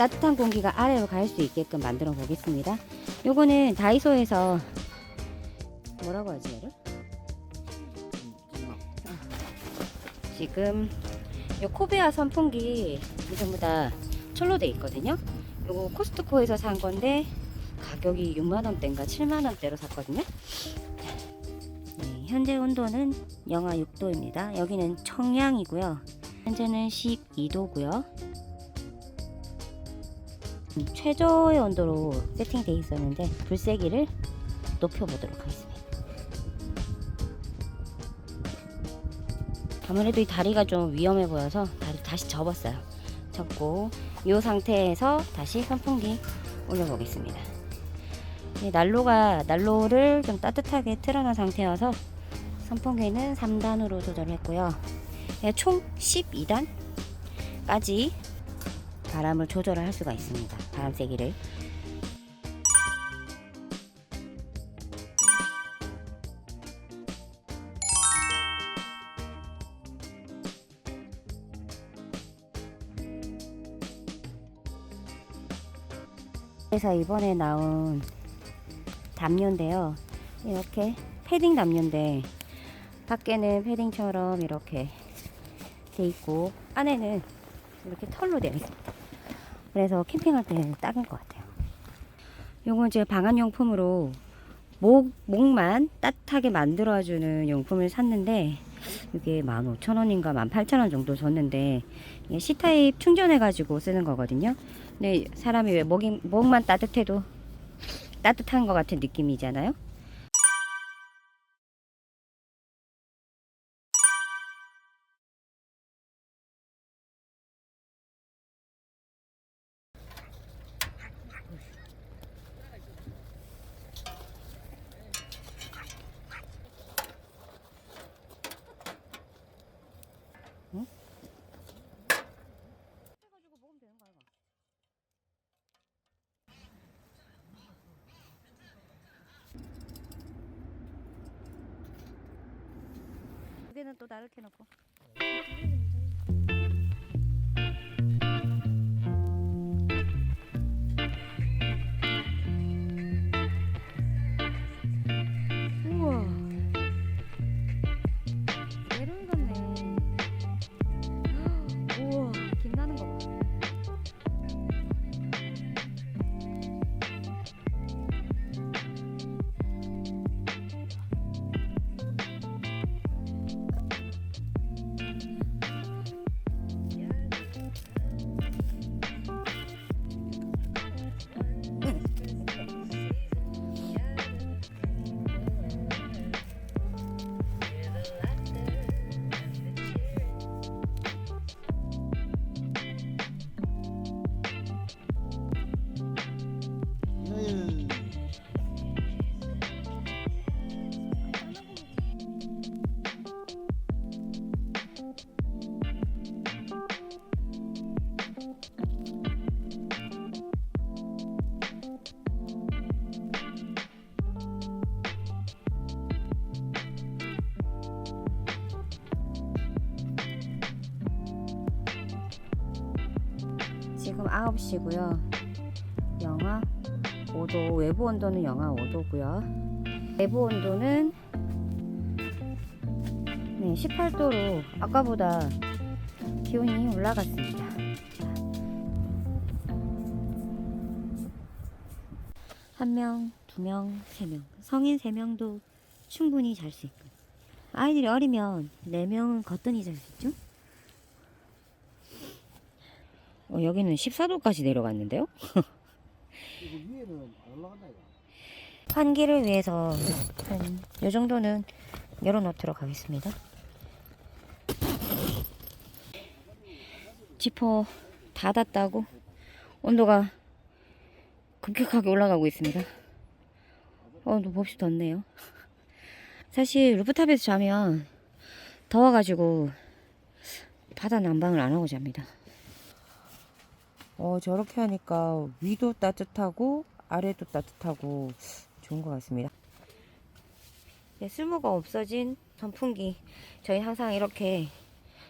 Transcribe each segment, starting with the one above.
따뜻한 공기가 아래로 갈 수 있게끔 만들어 보겠습니다. 요거는 다이소에서 뭐라고 하지 얘를? 지금 요 코베아 선풍기 이 전부 다 철로 돼 있거든요. 요거 코스트코에서 산 건데 가격이 6만 원대인가 7만 원대로 샀거든요. 네, 현재 온도는 영하 6도입니다. 여기는 청량이고요. 현재는 12도고요. 음, 최저의 온도로 세팅돼 있었는데 불 세기를 높여보도록 하겠습니다. 아무래도 이 다리가 좀 위험해 보여서 다리 다시 접었어요. 접고 이 상태에서 다시 선풍기 올려보겠습니다. 이 난로가 난로를 좀 따뜻하게 틀어놓은 상태여서 선풍기는 3단으로 조절했고요. 예, 총 12단까지 바람을 조절을 할 수가 있습니다. 바람 세기를. 그래서 이번에 나온 담요인데요. 이렇게 패딩 담요인데 밖에는 패딩처럼 이렇게 돼 있고 안에는 이렇게 털로 되어 있습니다. 그래서 캠핑할 때는 딱인 것 같아요. 요건 제 방한용품으로 목, 목만 따뜻하게 만들어주는 용품을 샀는데 이게 15,000원인가 18,000원 정도 줬는데 이게 C타입 충전해가지고 쓰는 거거든요. 근데 사람이 왜 목이, 목만 따뜻해도 따뜻한 것 같은 느낌이잖아요. 두 개는 또 나를 캐놓고. 지금 9시고요. 영하 5도, 외부 온도는 영하 5도고요. 내부 온도는 네, 18도로 아까보다 기온이 올라갔습니다. 한 명, 두 명, 세 명. 성인 세 명도 충분히 잘 수 있고. 아이들이 어리면 네 명은 거뜬히 잘 수 있죠? 어, 여기는 14도까지 내려갔는데요? 환기를 위해서 한이 정도는 열어놓도록 하겠습니다. 지퍼 닫았다고 온도가 급격하게 올라가고 있습니다. 어, 또 몹시 덥네요. 사실 루프탑에서 자면 더워가지고 바다 난방을 안 하고 잡니다. 어, 저렇게 하니까 위도 따뜻하고 아래도 따뜻하고 좋은 것 같습니다. 네, 쓸모가 없어진 선풍기. 저희 항상 이렇게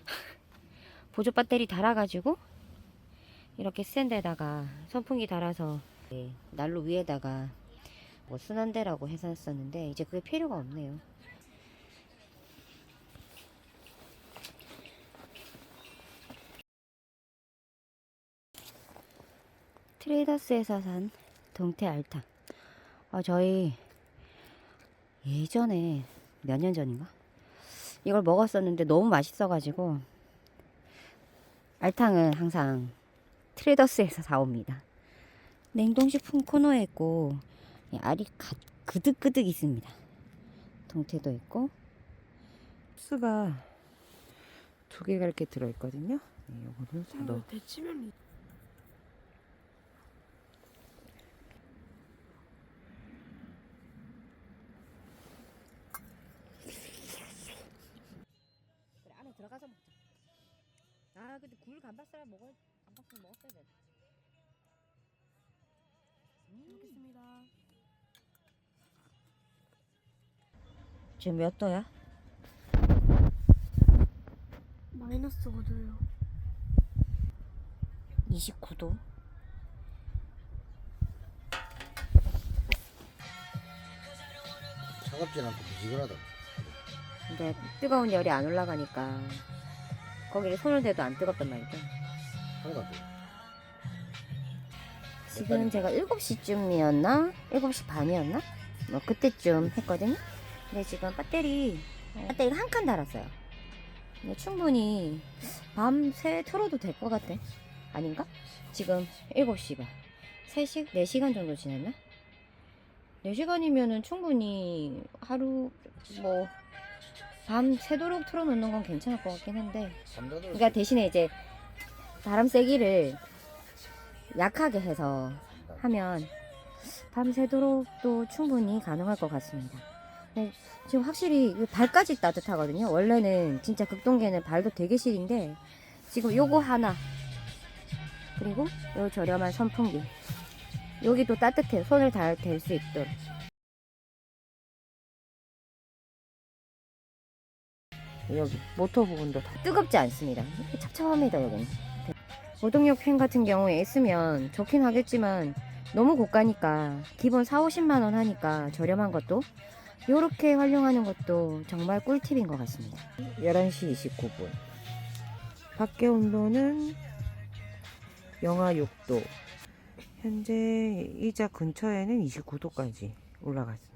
보조 배터리 달아가지고 이렇게 센 데다가 선풍기 달아서 네, 난로 위에다가 뭐 순환대라고 해놨었는데 이제 그게 필요가 없네요. 트레이더스에서 산 동태 알탕. 아, 저희 예전에 몇 년 전인가? 이걸 먹었었는데 너무 맛있어가지고 알탕은 항상 트레이더스에서 사옵니다. 냉동식품 코너에 있고 이 알이 가, 그득그득 있습니다. 동태도 있고 소스가 두 개가 이렇게 들어있거든요. 네, 요거는 사도. 대치면 그래 안에 들어가서 먹자. 아 근데 굴 감바스를 먹어 감바스 먹었어야 돼. 먹겠습니다. 지금 몇 도야? 마이너스 5도요. 29도. 차갑진 않고 미지근하다. 근데 뜨거운 열이 안 올라가니까 거기에 손을 대도 안 뜨겁단 말이죠. 하나도 안. 지금 제가 7시쯤이었나? 7시 반이었나? 뭐 그때쯤 했거든요. 근데 지금 배터리 어, 배터리가 한 칸 달았어요. 근데 충분히 밤새 틀어도 될 것 같아. 아닌가? 지금 7시가 3시, 4시간 정도 지났나? 4시간이면은 충분히 하루 뭐 밤 새도록 틀어놓는 건 괜찮을 것 같긴 한데 그러니까 대신에 이제 바람 세기를 약하게 해서 하면 밤새도록도 충분히 가능할 것 같습니다. 근데 지금 확실히 이 발까지 따뜻하거든요. 원래는 진짜 극동계는 발도 되게 시린데 지금 요거 하나 그리고 요 저렴한 선풍기 여기도 따뜻해요. 손을 다 댈 수 있도록. 여기 모터 부분도 다 뜨겁지 않습니다. 찹찹합니다 여기는. 고동력 팬 같은 경우에 쓰면 좋긴 하겠지만 너무 고가니까 기본 4, 50만 원 하니까 저렴한 것도 이렇게 활용하는 것도 정말 꿀팁인 것 같습니다. 11시 29분. 밖에 온도는 영하 6도. 현재 이자 근처에는 29도까지 올라갔습니다.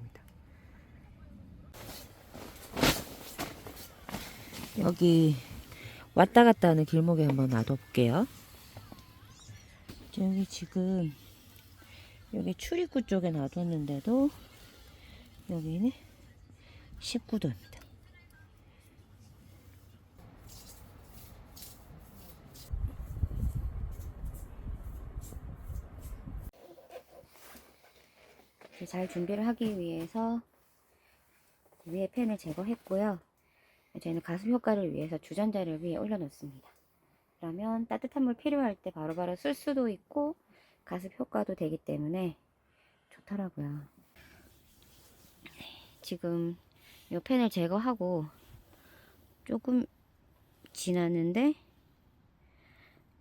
여기 왔다 갔다 하는 길목에 한번 놔둬볼게요. 여기 지금 여기 출입구 쪽에 놔뒀는데도 여기는 19도입니다. 이렇게 잘 준비를 하기 위해서 위에 팬을 제거했고요. 저희는 가습 효과를 위해서 주전자를 위에 올려놓습니다. 그러면 따뜻한 물 필요할 때 바로바로 쓸 수도 있고 가습 효과도 되기 때문에 좋더라고요. 지금 이 팬을 제거하고 조금 지났는데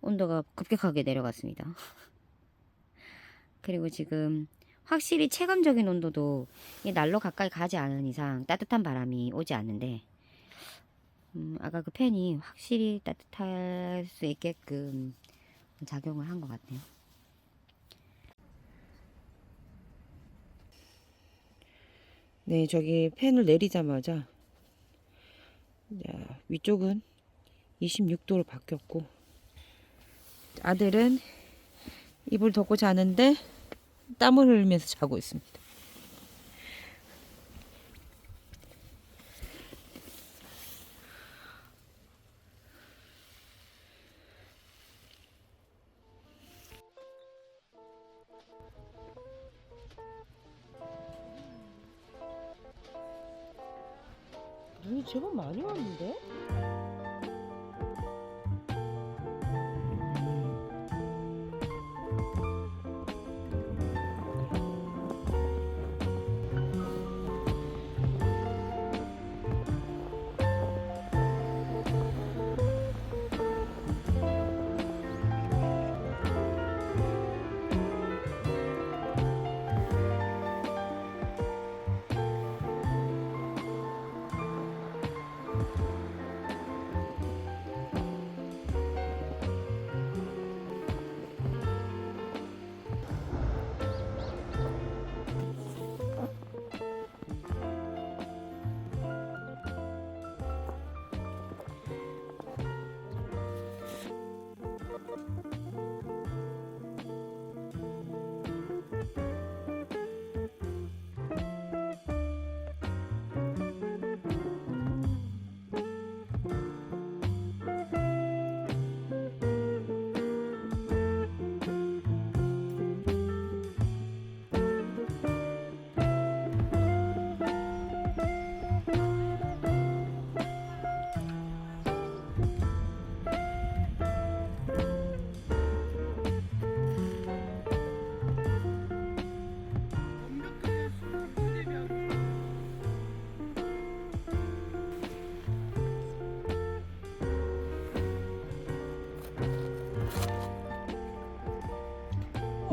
온도가 급격하게 내려갔습니다. 그리고 지금 확실히 체감적인 온도도 이 난로 가까이 가지 않은 이상 따뜻한 바람이 오지 않는데 음, 아까 그 팬이 확실히 따뜻할 수 있게끔 작용을 한 것 같네요. 네, 저기 팬을 내리자마자 자, 위쪽은 26도로 바뀌었고 아들은 이불 덮고 자는데 땀을 흘리면서 자고 있습니다. 눈이 제법 많이 왔는데?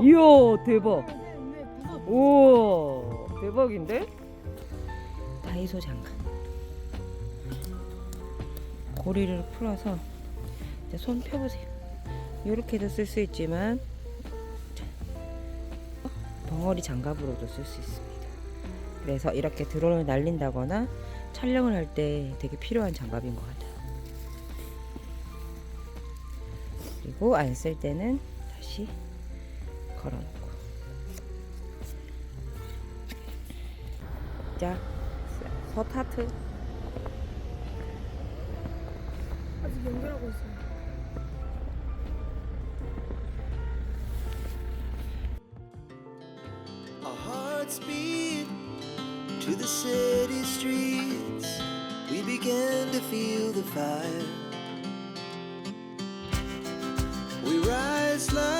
이야 대박. 우와 대박인데? 다이소 장갑. 고리를 풀어서 이제 손 펴보세요. 이렇게도 쓸 수 있지만 자, 벙어리 장갑으로도 쓸 수 있습니다. 그래서 이렇게 드론을 날린다거나 촬영을 할 때 되게 필요한 장갑인 것 같아요. 그리고 안 쓸 때는 다시 걸어놓고. 자, 서타트. 아직 연결하고 있어요. Our hearts beat to the city streets. We began to feel the fire. We rise like